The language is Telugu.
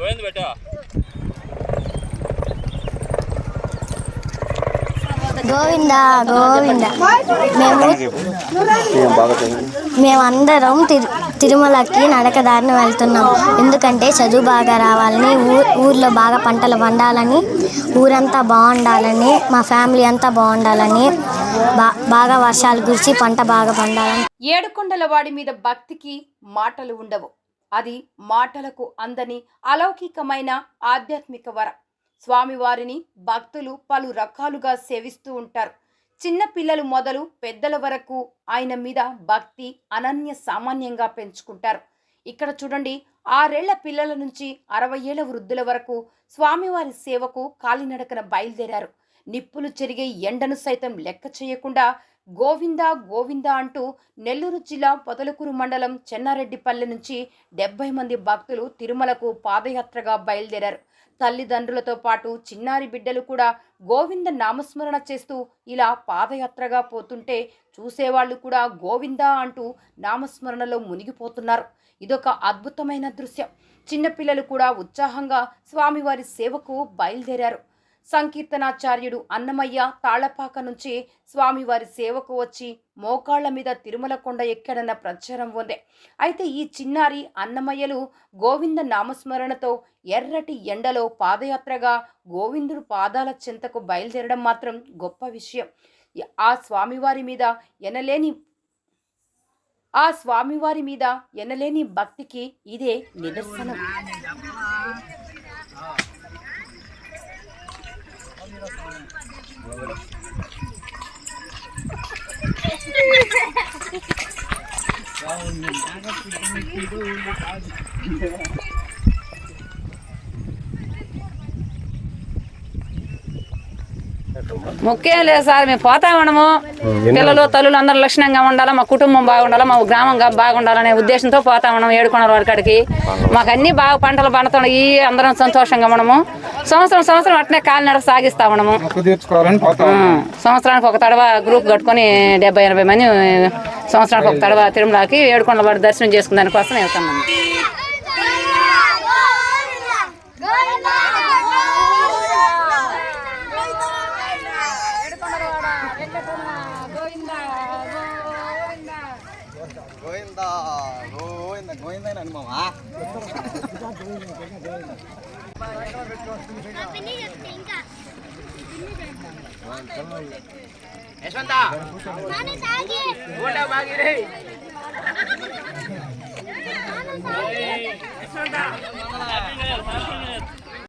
గోవింద్ గోవింద గోవింద. మేము మేమందరం తిరు తిరుమలకి నడకదారిని వెళ్తున్నాం. ఎందుకంటే చదువు బాగా రావాలని ఊ ఊర్లో బాగా పంటలు పండాలని ఊరంతా బాగుండాలని మా ఫ్యామిలీ అంతా బాగుండాలని బా బాగా వర్షాలు కురిసి పంట బాగా పండాలని. ఏడుకొండల వాడి మీద భక్తికి మాటలు ఉండవు. అది మాటలకు అందని అలౌకికమైన ఆధ్యాత్మిక వరం. స్వామివారిని భక్తులు పలు రకాలుగా సేవిస్తూ ఉంటారు. చిన్న పిల్లలు మొదలు పెద్దల వరకు ఆయన మీద భక్తి అనన్య సామాన్యంగా పెంచుకుంటారు. ఇక్కడ చూడండి ఆరేళ్ళ పిల్లల నుంచి అరవై ఏళ్ళ వృద్ధుల వరకు స్వామివారి సేవకు కాలినడకన బయలుదేరారు. నిప్పులు చెరిగే ఎండను సైతం లెక్క చేయకుండా గోవిందా గోవిందా అంటూ నెల్లూరు జిల్లా పొదలకూరు మండలం చెన్నారెడ్డిపల్లె నుంచి డెబ్బై మంది భక్తులు తిరుమలకు పాదయాత్రగా బయలుదేరారు. తల్లిదండ్రులతో పాటు చిన్నారి బిడ్డలు కూడా గోవింద నామస్మరణ చేస్తూ ఇలా పాదయాత్రగా పోతుంటే చూసేవాళ్ళు కూడా గోవిందా అంటూ నామస్మరణలో మునిగిపోతున్నారు. ఇదొక అద్భుతమైన దృశ్యం. చిన్నపిల్లలు కూడా ఉత్సాహంగా స్వామివారి సేవకు బయలుదేరారు. సంకీర్తనాచార్యుడు అన్నమయ్య తాళపాక నుంచి స్వామివారి సేవకు వచ్చి మోకాళ్ళ మీద తిరుమల కొండ ఎక్కడన్న ప్రచారం ఉంది అయితే ఈ చిన్నారి అన్నమయ్యలు గోవింద నామస్మరణతో ఎర్రటి ఎండలో పాదయాత్రగా గోవిందుడు పాదాల చెంతకు బయలుదేరడం మాత్రం గొప్ప విషయం. ఆ స్వామివారి మీద ఎనలేని ఆ స్వామివారి మీద ఎనలేని భక్తికి ఇదే నిదర్శనం. ముఖ్యం లేదు సార్ మేము పోతా ఉండము పిల్లలు తల్లులు అందరూ లక్షణంగా ఉండాలా మా కుటుంబం బాగుండాలా మా గ్రామం బాగుండాలనే ఉద్దేశంతో పోతా ఉన్నాం ఏడుకొండల వాడికాడికి మాకు అన్ని బాగా పంటలు పండుతున్నాయి అందరం సంతోషంగా ఉండము సంవత్సరం సంవత్సరం అట్నే కాలినడక సాగిస్తా ఉండము సంవత్సరానికి ఒక తడవ గ్రూప్ కట్టుకొని డెబ్బై ఎనభై మంది సంవత్సరాలకు ఒక తడవ తిరుమలకి ఏడుకొండల వారి దర్శనం చేసుకున్న దానికోసం వెళ్తున్నాను గోవిందా గోవింద గోవింద అనుమా యశ్వంత!